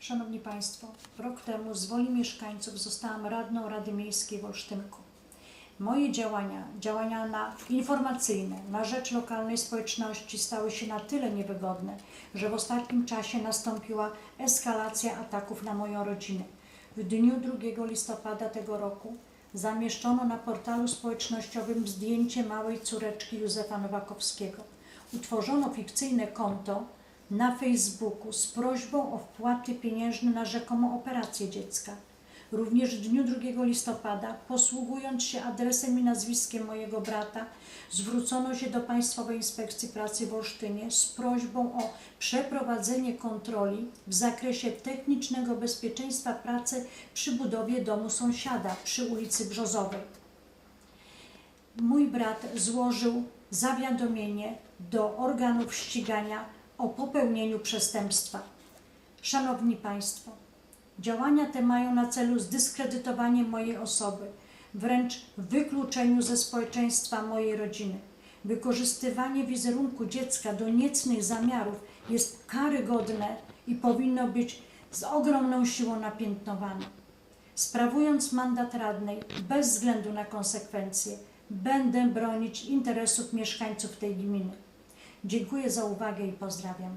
Szanowni Państwo, rok temu z woli mieszkańców zostałam radną Rady Miejskiej w Olsztynku. Moje działania, działania na informacyjne na rzecz lokalnej społeczności stały się na tyle niewygodne, że w ostatnim czasie nastąpiła eskalacja ataków na moją rodzinę. W dniu 2 listopada tego roku zamieszczono na portalu społecznościowym zdjęcie małej córeczki Józefa Nowakowskiego. Utworzono fikcyjne konto na Facebooku z prośbą o wpłaty pieniężne na rzekomą operację dziecka. Również w dniu 2 listopada, posługując się adresem i nazwiskiem mojego brata, zwrócono się do Państwowej Inspekcji Pracy w Olsztynie z prośbą o przeprowadzenie kontroli w zakresie technicznego bezpieczeństwa pracy przy budowie domu sąsiada przy ulicy Brzozowej. Mój brat złożył zawiadomienie do organów ścigania o popełnieniu przestępstwa. Szanowni Państwo, działania te mają na celu zdyskredytowanie mojej osoby, wręcz wykluczeniu ze społeczeństwa mojej rodziny. Wykorzystywanie wizerunku dziecka do niecnych zamiarów jest karygodne i powinno być z ogromną siłą napiętnowane. Sprawując mandat radnej bez względu na konsekwencje, będę bronić interesów mieszkańców tej gminy. Dziękuję za uwagę i pozdrawiam.